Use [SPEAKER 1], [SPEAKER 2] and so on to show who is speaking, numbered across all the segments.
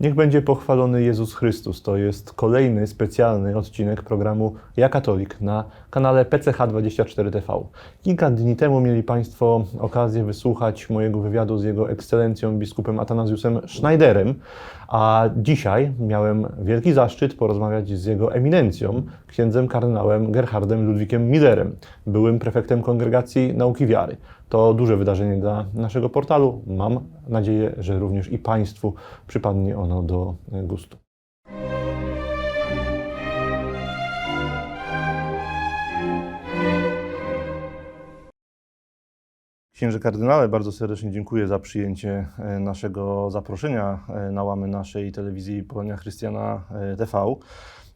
[SPEAKER 1] Niech będzie pochwalony Jezus Chrystus. To jest kolejny specjalny odcinek programu Ja Katolik na kanale PCH24TV. Kilka dni temu mieli Państwo okazję wysłuchać mojego wywiadu z Jego Ekscelencją biskupem Atanazjusem Schneiderem, a dzisiaj miałem wielki zaszczyt porozmawiać z Jego Eminencją, księdzem kardynałem Gerhardem Ludwikiem Millerem, byłym prefektem Kongregacji Nauki Wiary. To duże wydarzenie dla naszego portalu. Mam nadzieję, że również i Państwu przypadnie ono do gustu. Księże kardynale, bardzo serdecznie dziękuję za przyjęcie e, naszego zaproszenia e, na łamy naszej telewizji Polonia Chrystiana e, TV.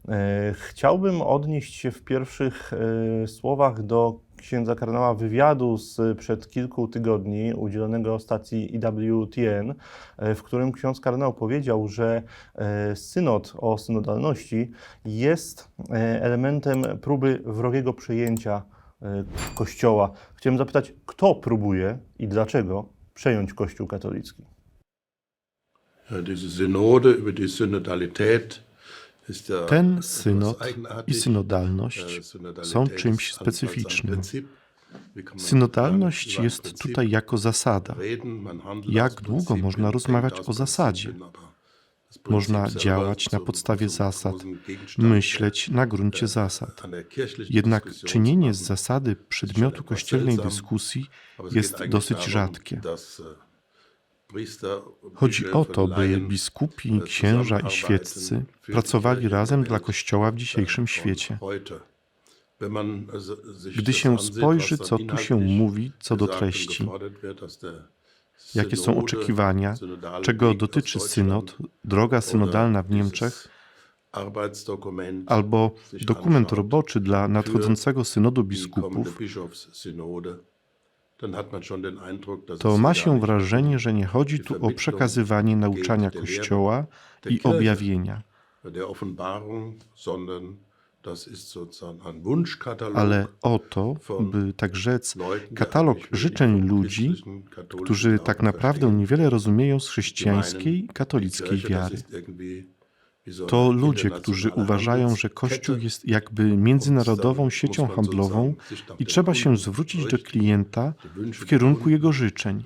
[SPEAKER 1] E, Chciałbym odnieść się w pierwszych e, słowach do księdza kardynała wywiadu sprzed kilku tygodni udzielonego stacji IWTN, e, w którym ksiądz kardynał powiedział, że e, synod o synodalności jest e, elementem próby wrogiego przejęcia e, Kościoła. Chciałem zapytać, kto próbuje i dlaczego przejąć Kościół katolicki?
[SPEAKER 2] Ja, Diese Synode über die Synodalität
[SPEAKER 3] Ten synod i synodalność
[SPEAKER 2] Äh,
[SPEAKER 3] są czymś specyficznym. Synodalność jest tutaj jako zasada. Jak długo można rozmawiać o zasadzie? Można działać na podstawie zasad, myśleć na gruncie zasad. Jednak czynienie z zasady przedmiotu kościelnej dyskusji jest dosyć rzadkie. Chodzi o to, by biskupi, księża i świeccy pracowali razem dla Kościoła w dzisiejszym świecie. Gdy się spojrzy, co tu się mówi co do treści, jakie są oczekiwania, czego dotyczy synod, droga synodalna w Niemczech, albo dokument roboczy dla nadchodzącego synodu biskupów, to ma się wrażenie, że nie chodzi tu o przekazywanie nauczania Kościoła i objawienia, ale o to, by tak rzec, katalog życzeń ludzi, którzy tak naprawdę niewiele rozumieją z chrześcijańskiej, katolickiej wiary. To ludzie, którzy uważają, że Kościół jest jakby międzynarodową siecią handlową i trzeba się zwrócić do klienta w kierunku jego życzeń.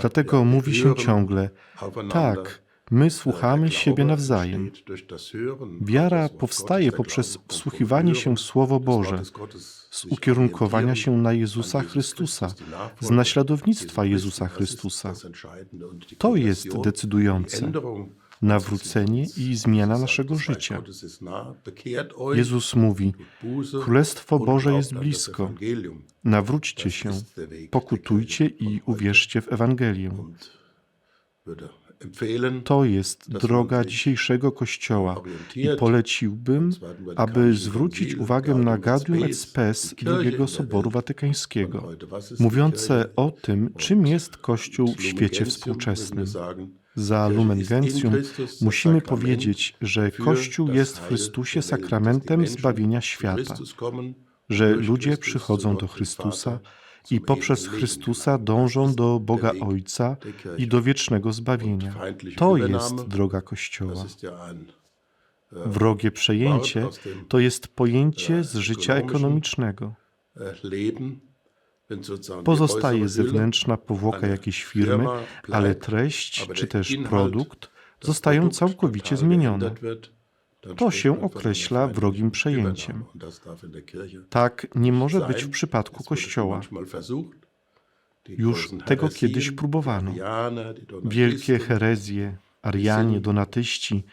[SPEAKER 3] Dlatego mówi się ciągle, tak, my słuchamy siebie nawzajem. Wiara powstaje poprzez wsłuchiwanie się w Słowo Boże, z ukierunkowania się na Jezusa Chrystusa, z naśladownictwa Jezusa Chrystusa. To jest decydujące. Nawrócenie i zmiana naszego życia. Jezus mówi: Królestwo Boże jest blisko. Nawróćcie się, pokutujcie i uwierzcie w Ewangelię. To jest droga dzisiejszego Kościoła i poleciłbym, aby zwrócić uwagę na Gaudium et Spes II Soboru Watykańskiego, mówiące o tym, czym jest Kościół w świecie współczesnym. Za Lumen Gentium musimy powiedzieć, że Kościół jest w Chrystusie sakramentem zbawienia świata, że ludzie przychodzą do Chrystusa i poprzez Chrystusa dążą do Boga Ojca i do wiecznego zbawienia. To jest droga Kościoła. Wrogie przejęcie to jest pojęcie z życia ekonomicznego. Pozostaje zewnętrzna powłoka jakiejś firmy, ale treść czy też produkt zostają całkowicie zmienione. To się określa wrogim przejęciem. Tak nie może być w przypadku Kościoła. Już tego kiedyś próbowano. Wielkie herezje, Arianie, Donatyści,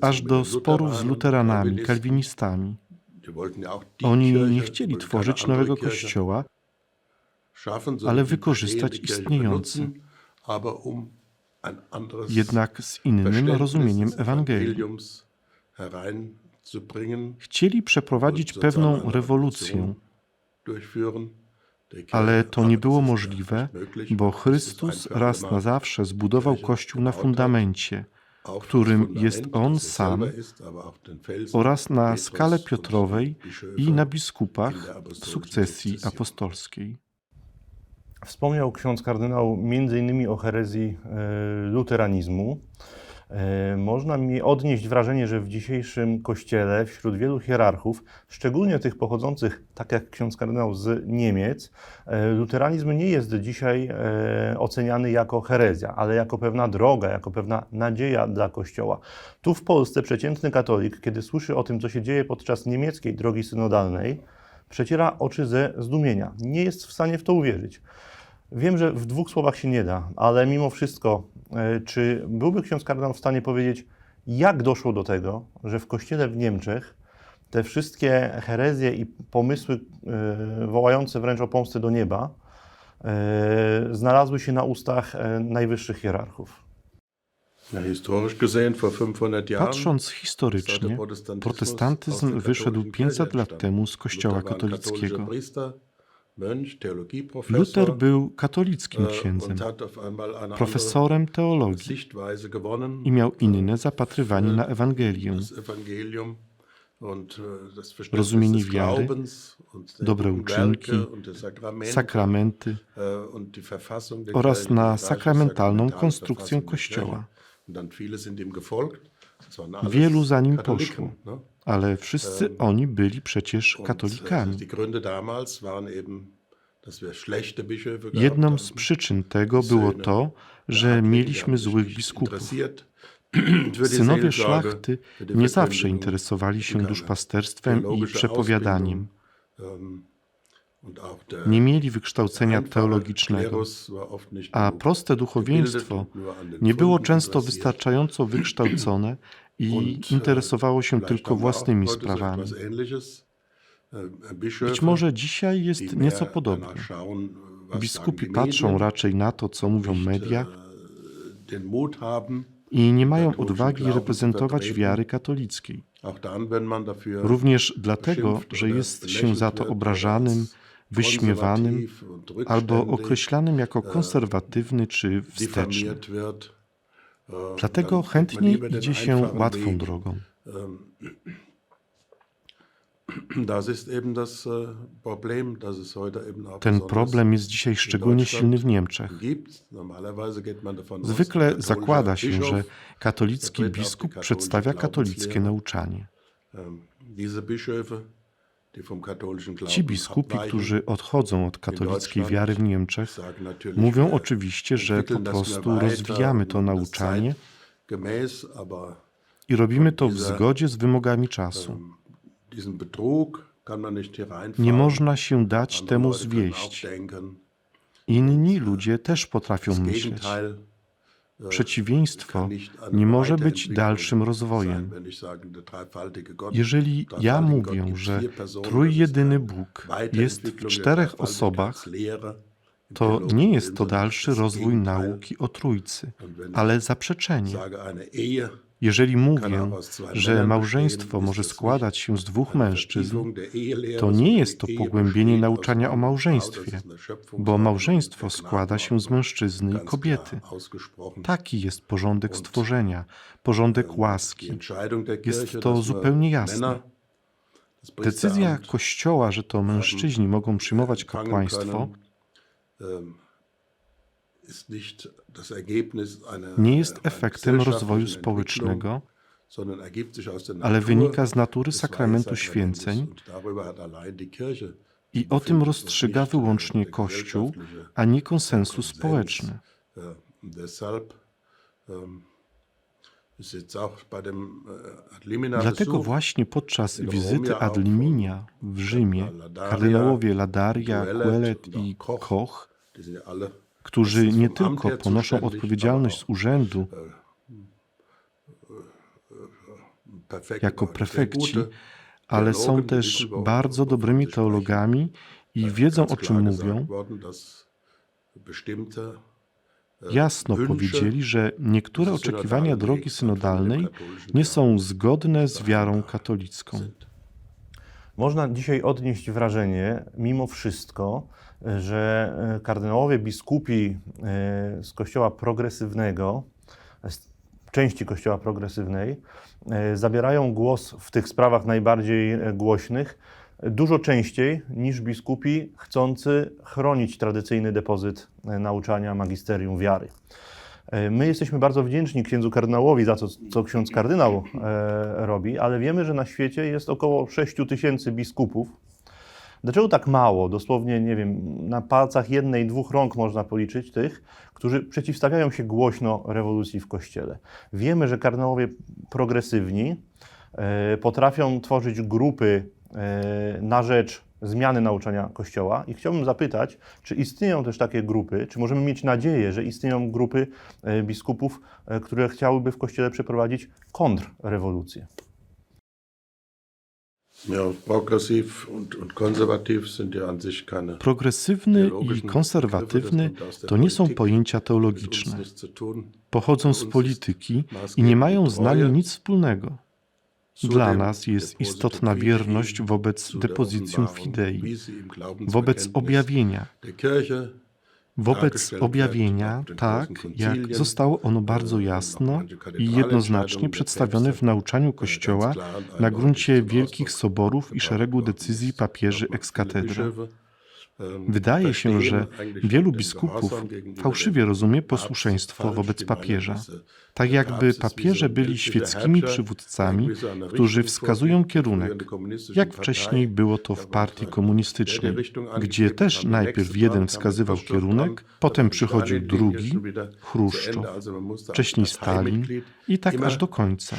[SPEAKER 3] aż do sporów z luteranami, kalwinistami. Oni nie chcieli tworzyć nowego kościoła, ale wykorzystać istniejący, jednak z innym rozumieniem Ewangelii. Chcieli przeprowadzić pewną rewolucję, ale to nie było możliwe, bo Chrystus raz na zawsze zbudował Kościół na fundamencie, którym jest On sam oraz na skale Piotrowej i na biskupach w sukcesji apostolskiej.
[SPEAKER 1] Wspomniał ksiądz kardynał innymi o herezji e, luteranizmu. E, Można mi odnieść wrażenie, że w dzisiejszym kościele wśród wielu hierarchów, szczególnie tych pochodzących, tak jak ksiądz kardynał z Niemiec, e, luteranizm nie jest dzisiaj oceniany jako herezja, ale jako pewna droga, jako pewna nadzieja dla kościoła. Tu w Polsce przeciętny katolik, kiedy słyszy o tym, co się dzieje podczas niemieckiej drogi synodalnej, przeciera oczy ze zdumienia. Nie jest w stanie w to uwierzyć. Wiem, że w dwóch słowach się nie da, ale mimo wszystko, e, czy byłby ksiądz kardynał w stanie powiedzieć, jak doszło do tego, że w kościele w Niemczech te wszystkie herezje i pomysły e, wołające wręcz o pomstę do nieba e, znalazły się na ustach najwyższych hierarchów?
[SPEAKER 2] Ja, historisch gesehen, vor 500 Jahren,
[SPEAKER 3] Patrząc historycznie, protestantyzm wyszedł 500 lat temu z Kościoła katolickiego. Luther był katolickim
[SPEAKER 2] Äh,
[SPEAKER 3] księdzem, profesorem teologii i miał inne zapatrywanie na Ewangelium, rozumienie wiary, dobre uczynki, sakramenty oraz na sakramentalną konstrukcję Kościoła. Wielu za nim poszło, ale wszyscy oni byli przecież katolikami. Jedną z przyczyn tego było to, że mieliśmy złych biskupów. Synowie szlachty nie zawsze interesowali się duszpasterstwem i przepowiadaniem. Nie mieli wykształcenia teologicznego, a proste duchowieństwo nie było często wystarczająco wykształcone i interesowało się tylko własnymi sprawami. Być może dzisiaj jest nieco podobnie. Biskupi patrzą raczej na to, co mówią media i nie mają odwagi reprezentować wiary katolickiej. Również dlatego, że jest się za to obrażanym, wyśmiewanym albo określanym jako konserwatywny czy wsteczny. Dlatego chętniej idzie się łatwą drogą. Ten problem jest dzisiaj szczególnie silny w Niemczech. Zwykle zakłada się, że katolicki biskup przedstawia katolickie nauczanie. Ci biskupi, którzy odchodzą od katolickiej wiary w Niemczech, mówią oczywiście, że po prostu rozwijamy to nauczanie i robimy to w zgodzie z wymogami czasu. Nie można się dać temu zwieść. Inni ludzie też potrafią myśleć. Przeciwieństwo nie może być dalszym rozwojem. Jeżeli ja mówię, że trójjedyny Bóg jest w czterech osobach, to nie jest to dalszy rozwój nauki o Trójcy, ale zaprzeczenie. Jeżeli mówię, że małżeństwo może składać się z dwóch mężczyzn, to nie jest to pogłębienie nauczania o małżeństwie, bo małżeństwo składa się z mężczyzny i kobiety. Taki jest porządek stworzenia, porządek łaski. Jest to zupełnie jasne. Decyzja Kościoła, że to mężczyźni mogą przyjmować kapłaństwo, nie jest efektem rozwoju społecznego, ale wynika z natury sakramentu święceń i o tym rozstrzyga wyłącznie Kościół, a nie konsensus społeczny. Dlatego właśnie podczas wizyty ad liminia w Rzymie kardynałowie Ladaria, Quelet i Koch, którzy nie tylko ponoszą odpowiedzialność z urzędu jako prefekci, ale są też bardzo dobrymi teologami i wiedzą o czym mówią, jasno powiedzieli, że niektóre oczekiwania drogi synodalnej nie są zgodne z wiarą katolicką.
[SPEAKER 1] Można dzisiaj odnieść wrażenie, mimo wszystko, że e, kardynałowie biskupi e, z kościoła progresywnego, z części kościoła progresywnej, e, zabierają głos w tych sprawach najbardziej głośnych dużo częściej niż biskupi chcący chronić tradycyjny depozyt nauczania magisterium wiary. E, My jesteśmy bardzo wdzięczni księdzu kardynałowi za to, co ksiądz kardynał e, robi, ale wiemy, że na świecie jest około 6 tysięcy biskupów. Dlaczego tak mało? Dosłownie, nie wiem, na palcach jednej, dwóch rąk można policzyć tych, którzy przeciwstawiają się głośno rewolucji w Kościele. Wiemy, że kardynałowie progresywni e, potrafią tworzyć grupy na rzecz zmiany nauczania Kościoła i chciałbym zapytać, czy istnieją też takie grupy, czy możemy mieć nadzieję, że istnieją grupy e, biskupów, e, które chciałyby w Kościele przeprowadzić kontrrewolucję?
[SPEAKER 3] Progresywny i konserwatywny to nie są pojęcia teologiczne. Pochodzą z polityki i nie mają z nami nic wspólnego. Dla nas jest istotna wierność wobec depozycjum fidei, wobec objawienia, wobec objawienia, tak jak zostało ono bardzo jasno i jednoznacznie przedstawione w nauczaniu Kościoła na gruncie wielkich soborów i szeregu decyzji papieży ex cathedra. Wydaje się, że wielu biskupów fałszywie rozumie posłuszeństwo wobec papieża, tak jakby papieże byli świeckimi przywódcami, którzy wskazują kierunek, jak wcześniej było to w partii komunistycznej, gdzie też najpierw jeden wskazywał kierunek, potem przychodził drugi, Chruszczow, wcześniej Stalin i tak aż do końca.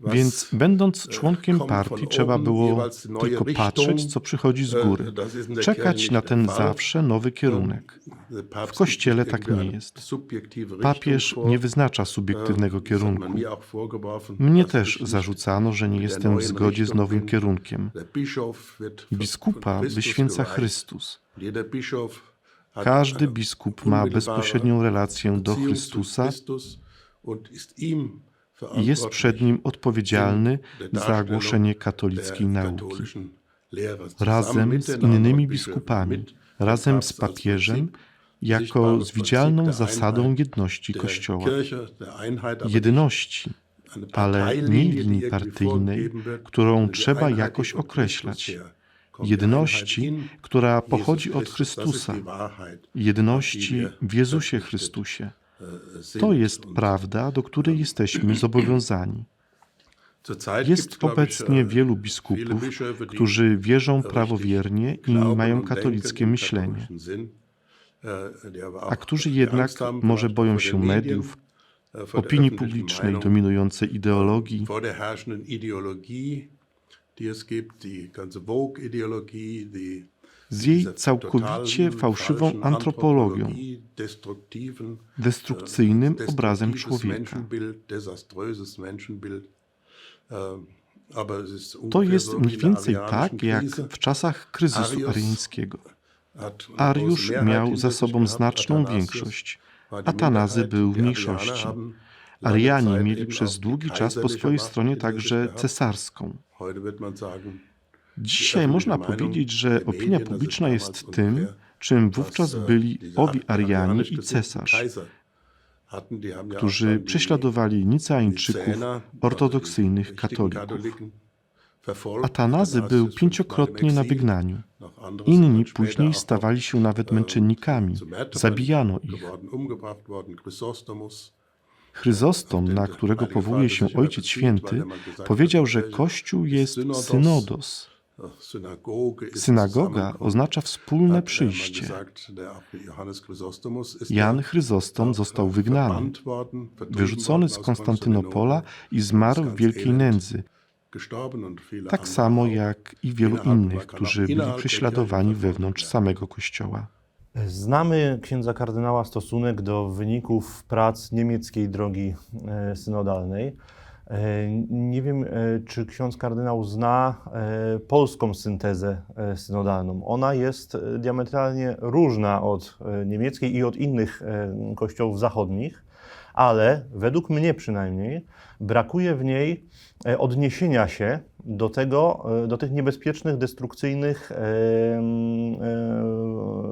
[SPEAKER 3] Więc będąc członkiem partii trzeba było tylko patrzeć, co przychodzi z góry, czekać na ten zawsze nowy kierunek. W Kościele tak nie jest. Papież nie wyznacza subiektywnego kierunku. Mnie też zarzucano, że nie jestem w zgodzie z nowym kierunkiem. Biskupa wyświęca Chrystus. Każdy biskup ma bezpośrednią relację do Chrystusa i jest przed nim odpowiedzialny za głoszenie katolickiej nauki. Razem z innymi biskupami, razem z papieżem, jako z widzialną zasadą jedności Kościoła. Jedności, ale nie linii partyjnej, którą trzeba jakoś określać. Jedności, która pochodzi od Chrystusa. Jedności w Jezusie Chrystusie. To jest prawda, do której jesteśmy zobowiązani. Jest obecnie wielu biskupów, którzy wierzą prawowiernie i mają katolickie myślenie, a którzy jednak może boją się mediów, opinii publicznej, dominującej ideologii, z jej całkowicie fałszywą antropologią, destrukcyjnym
[SPEAKER 2] äh,
[SPEAKER 3] obrazem człowieka.
[SPEAKER 2] Ist
[SPEAKER 3] To jest mniej więcej tak, jak w czasach kryzysu
[SPEAKER 2] eine
[SPEAKER 3] Ariusz miał za sobą znaczną większość. Atanazy był w mniejszości. Arianie mieli przez długi czas po swojej stronie także cesarską. Dzisiaj można powiedzieć, że opinia publiczna jest tym, czym wówczas
[SPEAKER 2] äh,
[SPEAKER 3] byli owi Arianie
[SPEAKER 2] arianisch
[SPEAKER 3] i cesarz, którzy prześladowali
[SPEAKER 2] Zähner,
[SPEAKER 3] ortodoksyjnych katolików. Atanazy był pięciokrotnie na wygnaniu. Inni później stawali się nawet
[SPEAKER 2] noch,
[SPEAKER 3] męczennikami, zabijano ich. Chryzostom, na którego powołuje się Ojciec Święty, powiedział, że Kościół jest synodos. Synagoga oznacza wspólne przyjście. Jan
[SPEAKER 2] ja
[SPEAKER 3] Chrysostom został wygnany, wyrzucony z Konstantynopola i zmarł w wielkiej nędzy, tak samo jak i wielu innych, którzy byli prześladowani wewnątrz samego Kościoła.
[SPEAKER 1] Znamy księdza kardynała stosunek do wyników prac niemieckiej drogi e, synodalnej. E, Nie wiem, e, czy ksiądz kardynał zna e, polską syntezę synodalną. Ona jest diametralnie różna od niemieckiej i od innych kościołów zachodnich, ale według mnie przynajmniej brakuje w niej e, odniesienia się do tego, e, do tych niebezpiecznych, destrukcyjnych e,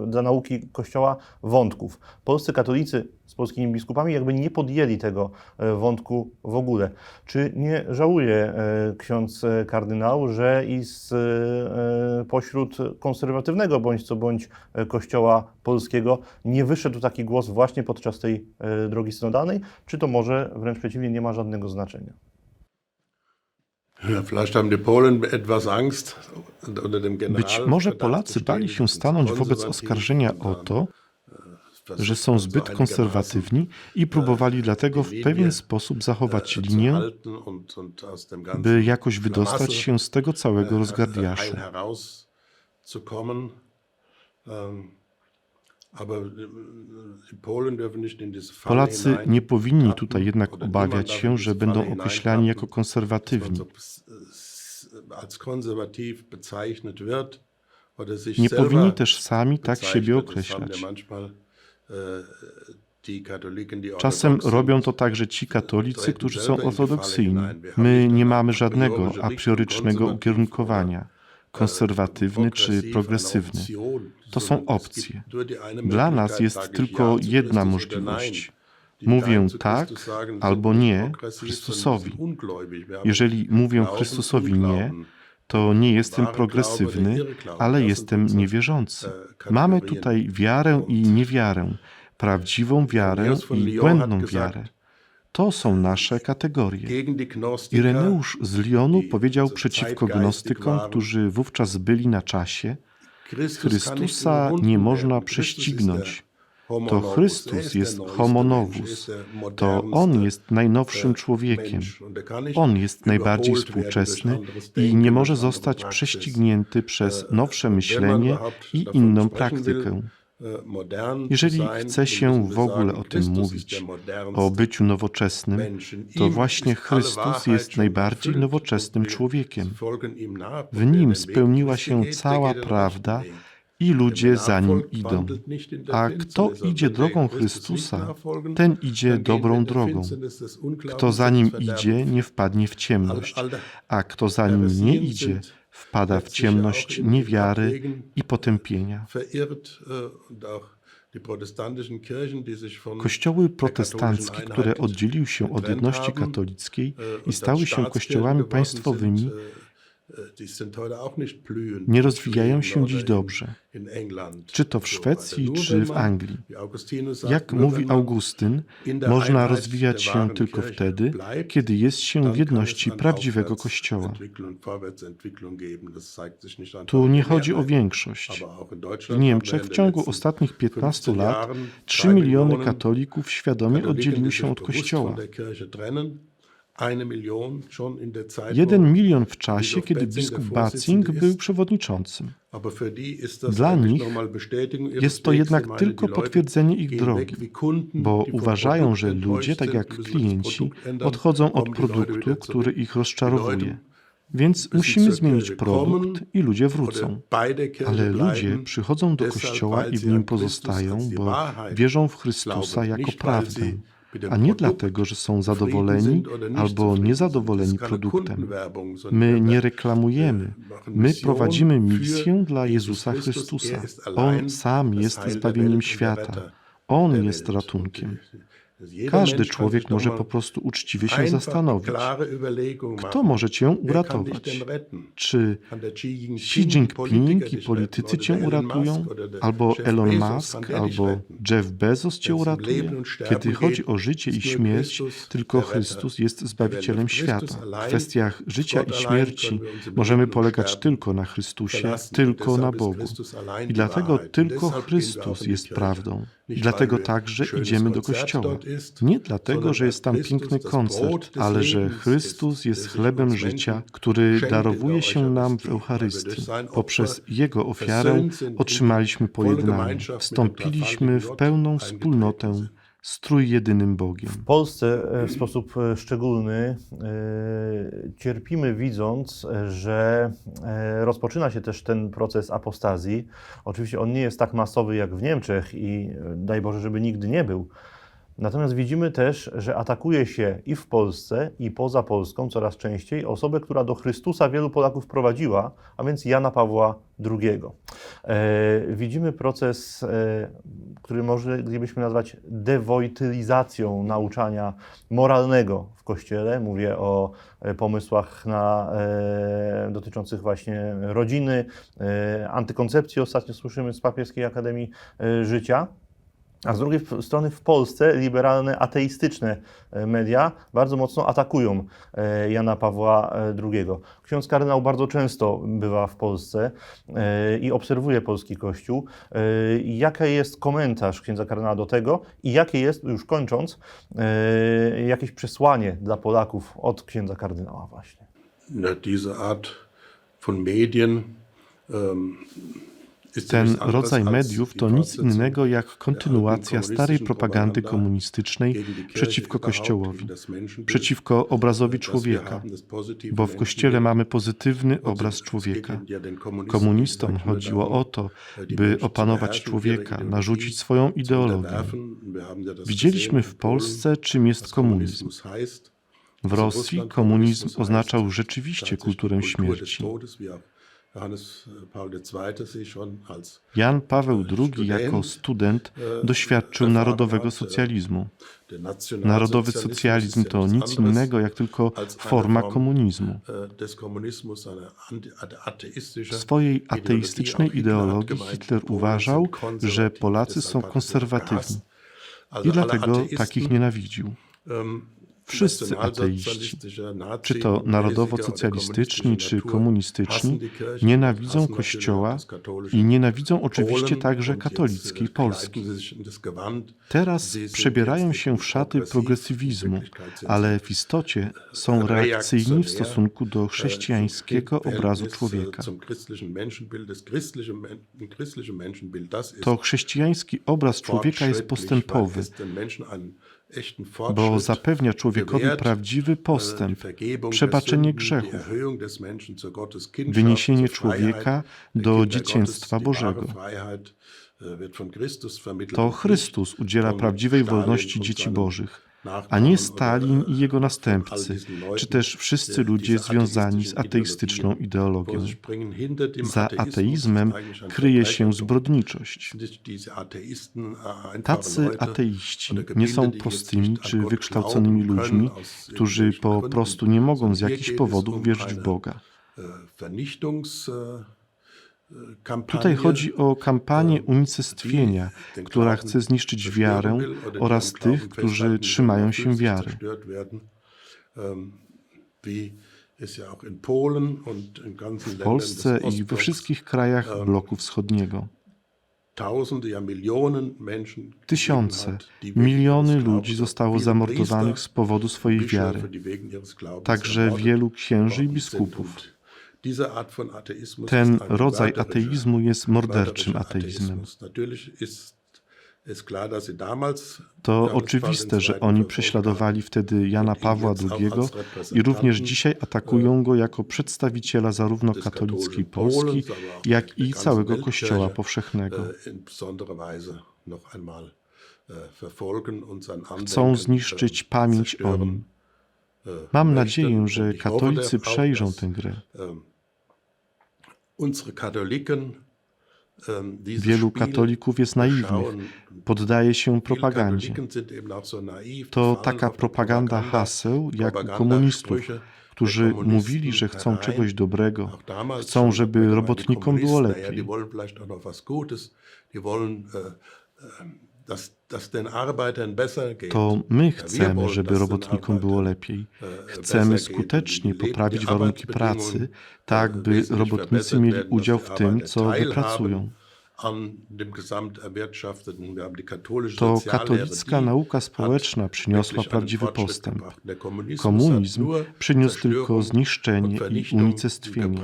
[SPEAKER 1] dla nauki Kościoła wątków. Polscy katolicy z polskimi biskupami jakby nie podjęli tego wątku w ogóle. Czy nie żałuje ksiądz kardynał, że i z, pośród konserwatywnego bądź co bądź Kościoła polskiego nie wyszedł taki głos właśnie podczas tej drogi synodalnej? Czy to może wręcz przeciwnie nie ma żadnego znaczenia?
[SPEAKER 3] Być może Polacy bali się stanąć wobec oskarżenia o to, że są zbyt konserwatywni i próbowali dlatego w pewien sposób zachować linię, by jakoś wydostać się z tego całego rozgardiaszu. Polacy nie powinni tutaj jednak obawiać się, że będą określani jako konserwatywni. Nie powinni też sami tak siebie określać. Czasem robią to także ci katolicy, którzy są ortodoksyjni. My nie mamy żadnego apriorycznego ukierunkowania, konserwatywny czy progresywny. To są opcje. Dla nas jest tylko jedna możliwość. Mówię tak albo nie Chrystusowi. Jeżeli mówię Chrystusowi nie, to nie jestem progresywny, ale jestem niewierzący. Mamy tutaj wiarę i niewiarę, prawdziwą wiarę i błędną wiarę. To są nasze kategorie. Ireneusz z Lyonu powiedział przeciwko gnostykom, którzy wówczas byli na czasie, Chrystusa nie można prześcignąć. To Chrystus jest homo novus. To On jest najnowszym człowiekiem. On jest najbardziej współczesny i nie może zostać prześcignięty przez nowsze myślenie i inną praktykę. Jeżeli chce się w ogóle o tym mówić, o byciu nowoczesnym, to właśnie Chrystus jest najbardziej nowoczesnym człowiekiem. W nim spełniła się cała prawda i ludzie za nim idą. A kto idzie drogą Chrystusa, ten idzie dobrą drogą. Kto za nim idzie, nie wpadnie w ciemność, a kto za nim nie idzie, wpada w ciemność niewiary i potępienia. Kościoły protestanckie, które oddzieliły się od jedności katolickiej i stały się kościołami państwowymi, nie rozwijają się dziś dobrze. Czy to w Szwecji, czy w Anglii. Jak mówi Augustyn, można rozwijać się tylko wtedy, kiedy jest się w jedności prawdziwego Kościoła. Tu nie chodzi o większość. W Niemczech w ciągu ostatnich 15 lat 3 miliony katolików świadomie oddzieliły się od Kościoła. Jeden milion w czasie, kiedy biskup Batzing był przewodniczącym. Dla nich jest to jednak tylko potwierdzenie ich drogi, bo uważają, że ludzie, tak jak klienci, odchodzą od produktu, który ich rozczarowuje. Więc musimy zmienić produkt i ludzie wrócą. Ale ludzie przychodzą do kościoła i w nim pozostają, bo wierzą w Chrystusa jako prawdę a nie dlatego, że są zadowoleni albo niezadowoleni produktem. My nie reklamujemy, my prowadzimy misję dla Jezusa Chrystusa. On sam jest zbawieniem świata. On jest ratunkiem. Każdy człowiek może po prostu uczciwie się zastanowić, kto może cię uratować. Czy Xi Jinping i politycy cię uratują? Albo Elon Musk, albo Jeff Bezos cię uratuje? Kiedy chodzi o życie i śmierć, tylko Chrystus jest Zbawicielem świata. W kwestiach życia i śmierci możemy polegać tylko na Chrystusie, tylko na Bogu. I dlatego tylko Chrystus jest prawdą. I dlatego także idziemy do kościoła. Nie dlatego, że jest tam piękny koncert, ale że Chrystus jest chlebem życia, który darowuje się nam w Eucharystii. Poprzez Jego ofiarę otrzymaliśmy pojednanie. Wstąpiliśmy w pełną wspólnotę z trójjedynym Bogiem.
[SPEAKER 1] W Polsce e, w sposób e, szczególny e, cierpimy widząc, że rozpoczyna się też ten proces apostazji. Oczywiście on nie jest tak masowy jak w Niemczech i daj Boże, żeby nigdy nie był. Natomiast widzimy też, że atakuje się i w Polsce, i poza Polską coraz częściej osobę, która do Chrystusa wielu Polaków prowadziła, a więc Jana Pawła II. E, widzimy proces, e, który moglibyśmy nazwać dewojtylizacją nauczania moralnego w Kościele. Mówię o e, pomysłach na, e, dotyczących właśnie rodziny, e, antykoncepcji. Ostatnio słyszymy z Papieskiej Akademii e, Życia. A z drugiej strony w Polsce liberalne, ateistyczne e, media bardzo mocno atakują e, Jana Pawła e, II. Ksiądz kardynał bardzo często bywa w Polsce i obserwuje polski kościół. Jaki jest komentarz księdza kardynała do tego i jakie jest, już kończąc, jakieś przesłanie dla Polaków od księdza kardynała właśnie?
[SPEAKER 2] Diese Art von Medien ist
[SPEAKER 3] Ten rodzaj mediów to nic innego jak
[SPEAKER 2] der
[SPEAKER 3] kontynuacja starej propagandy komunistycznej przeciwko Kościołowi, przeciwko obrazowi człowieka, bo w Kościele mamy pozytywny obraz człowieka. Komunistom chodziło o to, by opanować człowieka, narzucić swoją ideologię. Widzieliśmy w Polsce, czym jest komunizm. W Rosji komunizm oznaczał rzeczywiście kulturę śmierci.
[SPEAKER 2] Äh, als
[SPEAKER 3] Jan Paweł II jako student doświadczył narodowego socjalizmu.
[SPEAKER 2] der
[SPEAKER 3] Narodowy socjalizm to nic innego jak tylko forma
[SPEAKER 2] Form,
[SPEAKER 3] komunizmu.
[SPEAKER 2] äh,
[SPEAKER 3] W swojej ateistycznej ideologii Hitler uważał, że Polacy są
[SPEAKER 2] er
[SPEAKER 3] konserwatywni i dlatego takich nienawidził.
[SPEAKER 2] Ähm,
[SPEAKER 3] Wszyscy ateiści, czy to narodowo-socjalistyczni, czy komunistyczni, nienawidzą Kościoła i nienawidzą oczywiście także katolickiej Polski. Teraz przebierają się w szaty progresywizmu, ale w istocie są reakcyjni w stosunku do chrześcijańskiego obrazu człowieka. To chrześcijański obraz człowieka jest postępowy, bo zapewnia człowiekowi prawdziwy postęp, przebaczenie grzechów, wyniesienie człowieka do dzieciństwa Bożego. To Chrystus udziela prawdziwej wolności dzieci Bożych, a nie Stalin i jego następcy, czy też wszyscy ludzie związani z ateistyczną ideologią. Za ateizmem kryje się zbrodniczość. Tacy ateiści nie są prostymi czy wykształconymi ludźmi, którzy po prostu nie mogą z jakichś powodów wierzyć w Boga. Tutaj chodzi o kampanię unicestwienia, która chce zniszczyć wiarę oraz tych, którzy trzymają się wiary. W Polsce i we wszystkich krajach bloku wschodniego. Tysiące, miliony ludzi zostało zamordowanych z powodu swojej wiary, także wielu księży i biskupów. Ten rodzaj ateizmu jest morderczym ateizmem. To oczywiste, że oni prześladowali wtedy Jana Pawła II i również dzisiaj atakują go jako przedstawiciela zarówno katolickiej Polski, jak i całego Kościoła powszechnego. Chcą zniszczyć pamięć o nim. Mam nadzieję, że katolicy przejrzą tę grę. Wielu katolików jest naiwnych, poddaje się propagandzie. To taka propaganda haseł jak u komunistów, którzy mówili, że chcą czegoś dobrego, chcą, żeby robotnikom było lepiej. To my chcemy, żeby robotnikom było lepiej. Chcemy skutecznie poprawić warunki pracy, tak by robotnicy mieli udział w tym, co wypracują. To katolicka nauka społeczna przyniosła prawdziwy postęp. Komunizm przyniósł tylko zniszczenie i unicestwienie.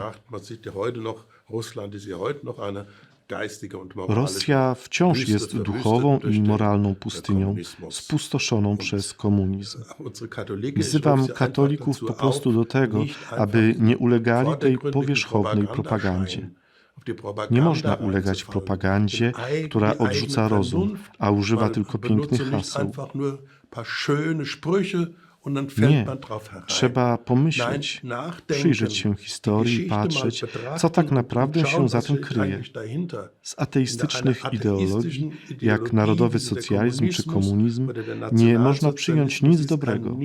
[SPEAKER 3] Rosja wciąż jest duchową i moralną pustynią, spustoszoną przez komunizm. Wzywam katolików po prostu do tego, aby nie ulegali tej powierzchownej propagandzie. Nie można ulegać propagandzie, która odrzuca rozum, a używa tylko pięknych haseł. Nie, trzeba pomyśleć, przyjrzeć się historii patrzeć, co tak naprawdę się za tym kryje. Z ateistycznych ideologii, jak narodowy socjalizm czy komunizm, nie można przyjąć nic dobrego.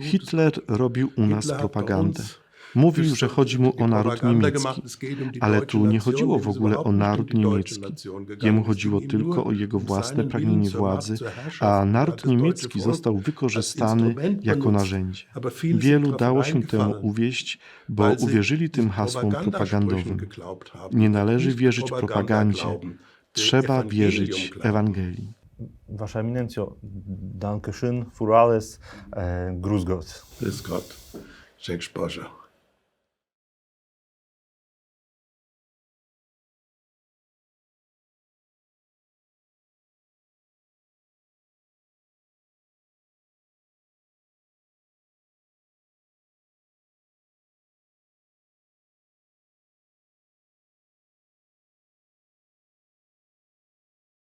[SPEAKER 3] Hitler robił u nas propagandę. Mówił, że chodzi mu o naród niemiecki, ale tu nie chodziło w ogóle o naród niemiecki. Jemu chodziło tylko o jego własne pragnienie władzy, a naród niemiecki został wykorzystany jako narzędzie. Wielu dało się temu uwieść, bo uwierzyli tym hasłom propagandowym. Nie należy wierzyć propagandzie. Trzeba wierzyć. Ewangelii.
[SPEAKER 1] Wasza Eminencjo, danke schön für alles. E, grüß Gott.
[SPEAKER 2] Grüß Gott. Sposcher.